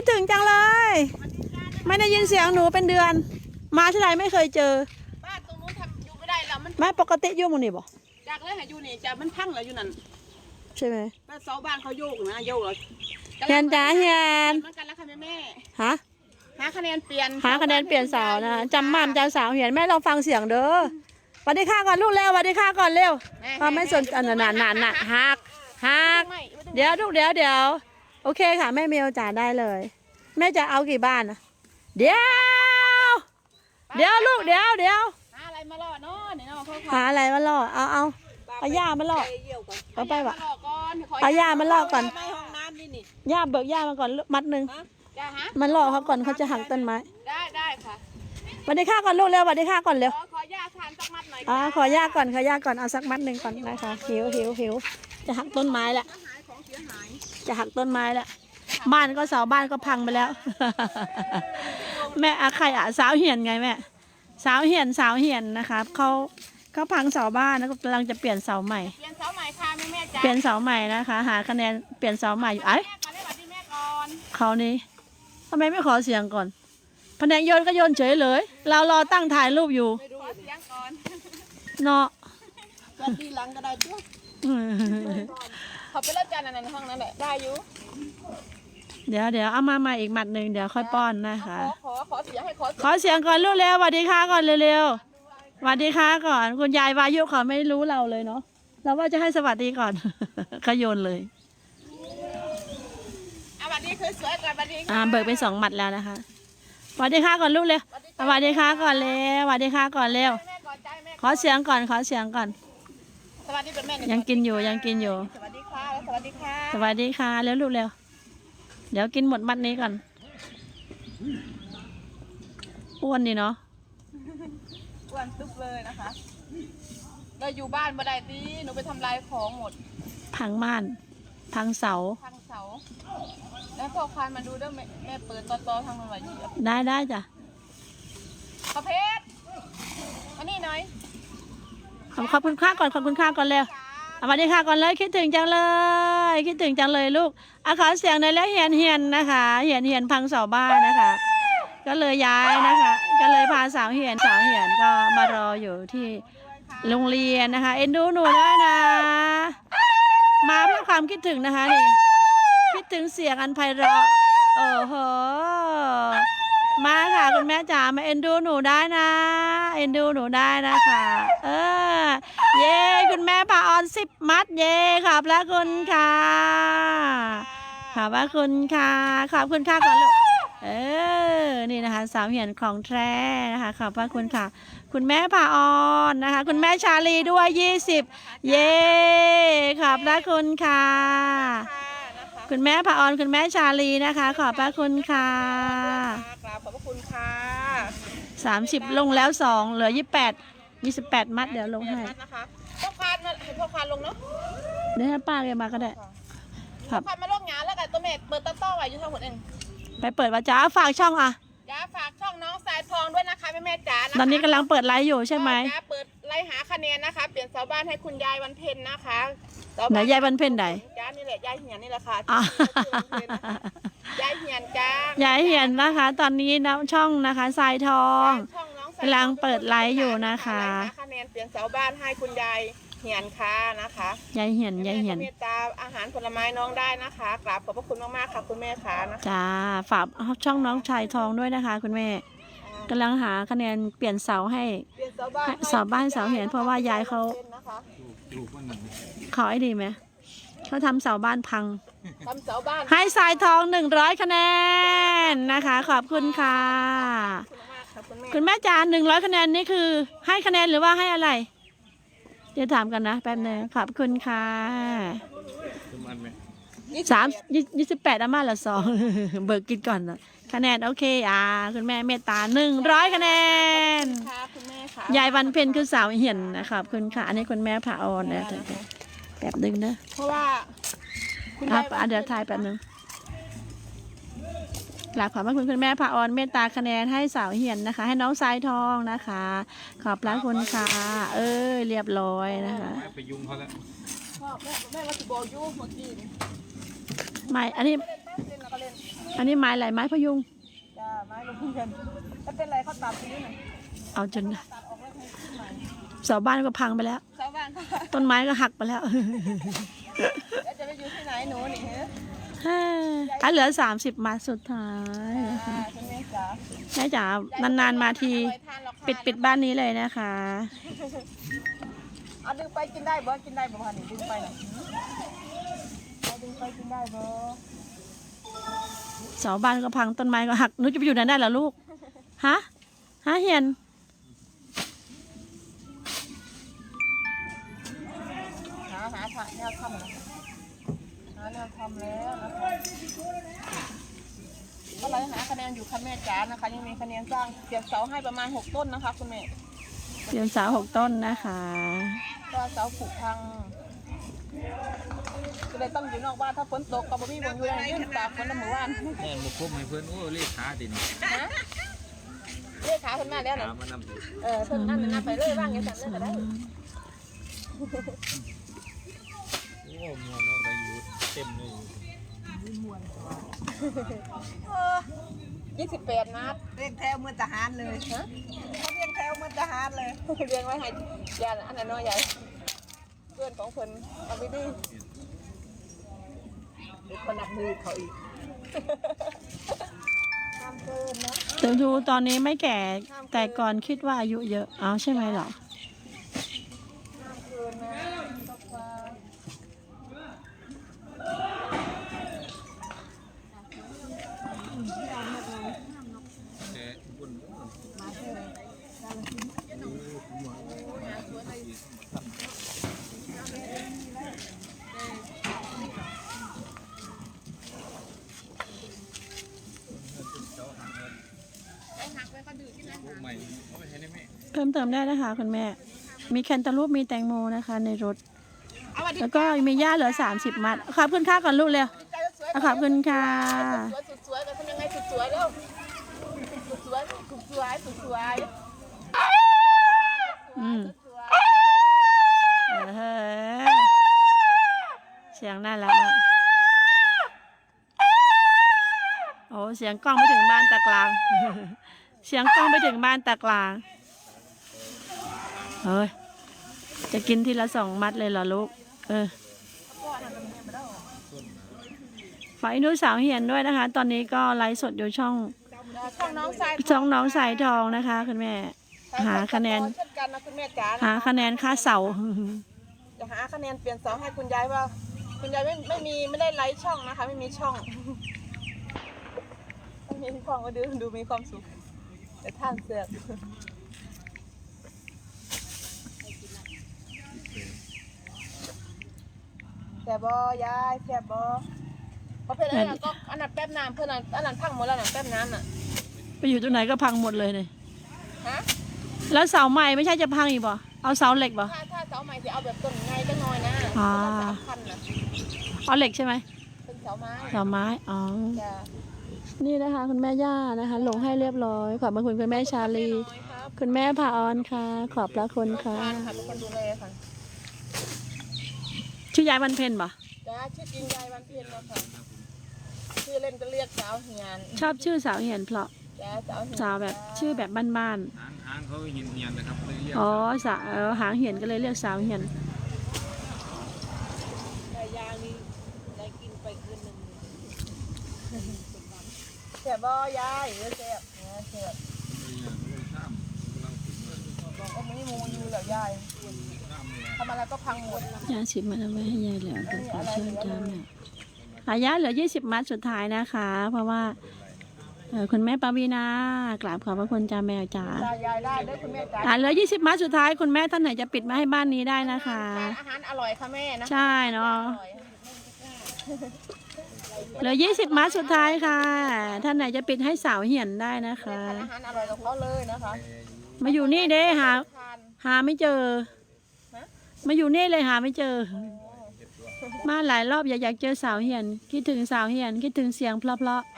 คิดถึงจังเลย ไม่ได้ยินเสียงหนูเป็นเดือน มาที่ไรไม่เคยเจอ บ้านตรงนู้นทำอยู่ไม่ได้แล้วมันแม่ปกติอยู่หมันนี่บ่จากเลยหาอยู่นี่จะมันพังแล้วอยู่นั่นใช่ไหมแต่เสาบ้านเขาโยกนะโยกแล้วเฮียนจ้าเฮียนมันกันแล้วค่ะแม่แม่ฮะหาคะแนนเปลี่ยนหาคะแนนเปลี่ยนเสาวนะจำม่ามจำสาวเหียนแม่ลองฟังเสียงเด้อสวัสดีค่ะก่อนลูกเร็วสวัสดีค่ะก่อนเร็วความไม่สนอันนั้นนานน่ะหักหักไม่เดี๋ยวลูกเดี๋ยวเดี๋ยวโอเคค่ะ แม่เมลจ่าได้เลย แม่จะเอากี่บ้านนะเดี๋ยว เดี๋ยวลูกเดี๋ยวเดี๋ยวหาอะไรมาล่อเนาะเนี่ยเนาะเขาหาอะไรมาล่อเอาเอาเอาย่ามาล่อเอาไปวะ ล่อก่อนขเอาย่ามาล่อก่อน ไม่ห้องน้ำนี่นี่ย่าเบิกย่ามาก่อนมัดหนึ่งจ้าฮะมันล่อเขาก่อนเขาจะหักต้นไม้ได้ได้ค่ะสวัสดีค่ะก่อนลูกเร็วสวัสดีค่ะก่อนเร็วขอขอย่าทานสักมัดหน่อยอ่าขอย่าก่อนขอย่าก่อนเอาสักมัดหนึ่งก่อนนะคะหิวหิวหิวจะหักต้นไม้ละ หายของเสียหายจะหักต้นไม้ละบ้านก็เสาบ้านก็พังไปแล้ว แม่อาใครอะสาวเหียนไงแม่สาวเหียนสาวเหียนนะคะเขาเขาพังเสาบ้านแล้วก็กำลังจะเปลี่ยนเสาใหม่ เปลี่ยนเสาใหม่ค่ะแม่แม่จ้าเปลี่ยนเสาใหม่นะคะ หาคะแนนเปลี่ยนเสาใหม่อยู่ไอ้แม่ก่อนได้บัดนี้แม่ก่อนเขานี่ทำไมไม่ขอเสียงก่อนแผนกโยนก็โยนเฉยเลย เรารอตั้งถ่ายรูปอยู่ไม่รู้เสียงก่อนเนาะวันดีหลังก็ได้ด้วย เขาไปเล่นจานอันนั้นในห้องนั้นแหละได้อยู่เดี๋ยวเดี๋ยวเอามาใหม่อีกหมัดหนึ่งเดี๋ยวค่อยป้อนนะขคะอขอขอเสียงให้ขอขอเสียงก่อนลูกเร็วสวัสดีค่ะก่อนเร็วๆสวัสดีค่ะก่อน คุณยายวายุเขาไม่รู้เราเลยเนาะเราว่าจะให้สวัสดีก่อนก็โยนเลย อะบัดนี้คือสวยก่อนบัดนี้อ่าเบิกไปสองหมัดแล้วนะคะสวัสดีค่ะก่อนลูกเร็วสวัสดีค่ะก่อนเร็วสวัสดีค่ะก่อนเร็ว แม่ก่อนใจแม่ขอเสียงก่อนขอเสียงก่อน สวัสดีเป็นแม่ยังกินอยู่ยังกินอยู่ สวัสดีค่ะแล้วสวัสดีค่ะ สวัสดีค่ะ เร็วลูกเร็ว เดี๋ยวกินหมดมัดนี้ก่อน อ้วนดีเนาะ อ้วนตุ๊บเลยนะคะ เราอยู่บ้านบ่ได้ตีหนูไปทำลายของหมด พังม่าน พังเสาทางเสา แล้วพอควานมาดูด้วยแม่แม่เปิดต่อๆทางมันไหวเหยียบได้ได้จ้ะประเภทมานี่หน่อย ขอบขอบคุณค่าก่อน ขอบคุณค่าก่อนเร็ว สวัสดีค่ะก่อนเลยคิดถึงจังเลย คิดถึงจังเลยลูกอาขอเสียงหน่อยแล้วเฮียนเฮียนนะคะเฮียนเฮียนพังเสาบ้านนะคะ ก็เลยย้ายนะคะ ก็เลยพาสาวเฮียนสาวเฮียนก็มารออยู่ที่โรงเรียนนะคะ เอ็นดูหนูด้วยนะ มาเพื่อความคิดถึงนะคะนี่คิดถึงเสียงอันไพเราะโอ้โห มาค่ะ คุณแม่จ๋ามาเอ็นดูหนูได้นะ เอ็นดูหนูได้นะคะเออเย้คุณแม่พาออนสิบมัดเย้ขอบพระคุณค่ะขอบพระคุณค่ะขอบคุณค่ะก่อนลูกเออนี่นะคะ สาวเหียนของแท้นะคะขอบพระคุณค่ะ คุณแม่พาออนนะคะ คุณแม่ชาลีด้วยยี่สิบเย้ขอบพระคุณค่ะ ค่ะนะคะคุณแม่พาออนคุณแม่ชาลีนะคะ ขอบพระคุณค่ะกราบขอบพระคุณค่ะสามสิบลงแล้วสองเหลือยี่แปดยี่สิบแปดมัดเดี๋ยวลงให้นัดนะคะพ่อควานมาเห็นพ่อควานลงเนาะเดี๋ยวให้ป้าแกมาก็ได้คพ่รัอบควานมาลงงานแล้วกันตัวเมดเปิดต้นต้อไว้อยู่ทางหัวเองไปเปิดวาจาฝากช่องอะจ้าฝากช่องน้องสายทองด้วยนะคะแม่แม่จ๋านะคะตอนนี้กำลังเปิดไลฟ์อยู่ใช่ไหมจ้าเปิดไล่หาคะแนนนะคะ เปลี่ยนเสาบ้านให้คุณยายวันเพ็ญนะคะเสไหนยายวันเพ็ญไหนจ้านี่แหละยายเหียนนี่แหละค่ะอะยายเหียนจ้ายายเหียนนะคะ ตอนนี้นะช่องนะคะทรายทองช่องน้องสายทองกำลังเปิดไลฟ์อยู่นะคะไล่หาคะแนนเปลี่ยนเสาบ้านให้คุณยายเหียนค่ะนะคะยายเหียนยายเหียนแม่ก็เมตตาอาหารผลไม้น้องได้นะคะกราบขอบพระคุณมากๆค่ะคุณแม่ค่ะนะคะจ้าฝากช่องน้องชายทองด้วยนะคะ คุณแม่กำลังหาคะแนนเปลี่ยนเสาให้เปลี่ยนเสาบ้านให้เสาบ้านเสาเหียนเพราะว่ายายเขาเป็นนะคะขอให้ดีไหม เขาทำเสาบ้านพัง ทำเสาบ้านให้สายทองหนึ่งร้อยคะแนนนะคะ ขอบคุณค่ะขอบคุณมากค่ะคุณแม่คุณแม่จานหนึ่งร้อยคะแนนนี่คือ ให้คะแนนหรือว่าให้อะไร เดี๋ยวถามกันนะแป๊บนึงขอบคุณค่ะสามยี่สิบแปดอามาละสองเบิกกินก่อนนะคะแนนโอเคอ่าคุณแม่เมตตาหนึ่งร้อยคะแนน ค่ะคุณแม่ค่ะยายวันเพ็ญคือสาวเหียนนะคะขอบคุณค่ะ อันนี้คุณแม่ผ่าออนนะ เดี๋ยวๆแบบนึงนะเพราะว่า คุณอะยายอะเดี๋ยวทายแป๊บนึงกราบขอบพระคุณคุณแม่ผ่าออนเมตตาคะแนนให้สาวเหียนนะคะ ให้น้องสายทองนะคะ ขอบพระคุณค่ะ เอ้ยเรียบร้อยนะคะไปยุ่งเขาแล้วชอบแม่แม่ว่าสิบอกอยูเมื่อกี้นี่ไม่อันนี้ เล่นแป๊บเล่นแล้วก็เล่นอันนี้ไม้อะไรไม้พยุง จ้าไม้ลงเงินถ้าเป็นไรเขาตัดตรงนี้หน่อยเอาจน ตัดออกแล้วให้ขึ้นใหม่ เสาบ้านก็พังไปแล้ว ชาวบ้านเขาต้นไม้ก็หักไปแล้วแล้วจะไปอยู่ที่ไหนหนูนี่ฮะอะเหลือสามสิบมาสุดท้ายนะคะอ่าคุณแม่จ๋าแม่จ๋านานๆมาทีปิดปิดบ้านนี้เลยนะคะ เอาดึงไปกินได้บ่กินได้บ่พันนี่ดึงไปน่ะเอาดึงไปกินได้บ่เสาบ้านก็พังต้นไม้ก็หักหนูจะไปอยู่ไหนได้ล่ะลูก ฮะ ฮะเฮียน แนวทำนะหาแนวทำแล้วนะคะก็เลยหาคะแนนอยู่ค่ะแม่จ๋านะคะ ยังมีคะแนนสร้างเก็บเสาให้ประมาณหกต้นนะคะ คุณแม่เรียนสาวหกต้นนะคะก็เสาผุพังก็เลยต้องอยู่นอกบ้านถ้าฝนตกก็บ่มีบ่อยู่ในยืนตากฝนน้ำหมู่บ้านแม่บุกคุมให้เพื่อนโอ้เลขขาดินนะเรียกขาขึ้นมาแล้วขานะมานำเออเพิ่นนั่นนั่นไปเลยว่างอย่างนั้นเลยก็ได้โอ้มวนเนาะก็อยู่เต็มเลยยี่สิบแปดนัดเรียกแถวเหมือนทหารเลยฮะเขาเรียกแถวเหมือนทหารเลยเรียงไว้ให้ยานอันนั้นน้อยใหญ่ เพื่อนของคนเอาไปดิเดี๋ยวคนนับมือเขาอีกห้ามเกินนะแต่ดูตอนนี้ไม่แก่แต่ก่อนคิดว่าอายุเยอะ เอาใช่ไหมเหรอ ห้ามเกินนะตกปลา แต่บุญ ไอ้หักไว้ก็ดื้อที่ไหน ใหม่ เอาไปให้ได้ไหมเพิ่มเติมได้นะคะคุณแม่ มีแคนตาลูปมีแตงโมนะคะ ในรถเอามาดิแล้วก็มีหญ้าเหลือสามสิบมัดขอบคุณค่าก่อนลูกเร็วใจสวยอะขอบคุณค่ะสวยสุดสวยก็ทำยังไงสุดสวยแล้วสุดสวยสุดสวยสุดสวยอืมสุดสวยเออเสียงน่ารักอะโอ้เสียงกล้องไปถึงบ้านตากลาง เสียงกล้องไปถึงบ้านตากลางเฮ้ย จะกินทีละสองมัดเลยเหรอลูก เออฝากอินุสาวเหียนด้วยนะคะ ตอนนี้ก็ไลฟ์สดอยู่ช่องช่องน้องสายช่องน้องสายทองนะคะ คุณแม่ หาคะแนนเช่นกันนะคุณแม่จ๋าหาคะแนนค่าเสาจะหาคะแนนเปลี่ยนเสาให้คุณยายว่า คุณยายไม่ไม่มีไม่ได้ไลฟ์ช่องนะคะ ไม่มีช่องไม่มีช่องก็ดูดูมีความสุข แต่ท่านเสือกแซ่บบอยายแซ่บบอเพราะเพื่อนอันนั้นก็อันนั้นแป๊บน้ำเพื่อนอันอันนั้นพังหมดแล้วอันนั้นแป๊บน้ำน่ะไปอยู่ตรงไหนก็พังหมดเลยเนี่ยฮะแล้วเสาใหม่ไม่ใช่จะพังอีกบ่เอาเสาเหล็กบ่ถ้าถ้าเสาใหม่จะเอาแบบต้นไงก็น้อยนะอ่าต้นละสามพันนะเอาเหล็กใช่ไหมเป็นเสาไม้เสาไม้อ๋อจ้ะ นี่นะคะคุณแม่ย่านะคะ ลงให้เรียบร้อย ขอบพระคุณคุณแม่ชาลีน้อยครับคุณแม่พาออนค่ะ ขอบพระคุณค่ะทานค่ะเป็นคนดูแลค่ะชื่อยายวันเพ็ญบ่จ้าชื่อจริงยายวันเพ็ญนะคะชื่อเล่นก็เรียกสาวเฮียนชอบชื่อสาวเหียนเพราะจ้าสาวเฮียนสาวแบบชื่อแบบบ้านหางหางเขาเหียนเหียนนะครับเลยเรียกๆ อ๋อสาวเออหางเหียนก็เลยเรียกสาวเหียน แต่ยางนี้ได้กินไปคืนหนึ่ง แซ่บบ่ยายเออแซ่บเนี่ยแซ่บเลยข้ามกำลังถึงเลยบอกว่าไม่มูอยู่แล้วยายข้ามเลยทำอะไรก็พังหมดยาสิบมัดเอาไว้ให้ยายเหลือเป็นขอเชิญจามเนี่ยหายาเหลือยี่สิบมัดสุดท้ายนะคะ เพราะว่าเอ่อคุณแม่ปาวีนากราบขอบพระคุณจ้าแมวจ๋าจ้ายายได้เด้อคุณแม่จ้าอ่าเหลือยี่สิบมัดสุดท้ายคุณแม่ท่านไหนจะปิดมาให้บ้านนี้ได้นะคะทานอาหารอร่อยค่ะแม่นะ ใช่เนาะอร่อย เหลือยี่สิบมัดสุดท้ายค่ะ ท่านไหนจะปิดให้สาวเหียนได้นะคะทานอาหารอร่อยกับเขาเลยนะคะมาอยู่นี่เด้หา ทานหาไม่เจอฮะมาอยู่นี่เลยหาไม่เจอ มาหลายรอบอยากอยากเจอสาวเหียน คิดถึงสาวเหียน คิดถึงเสียงเพราะๆ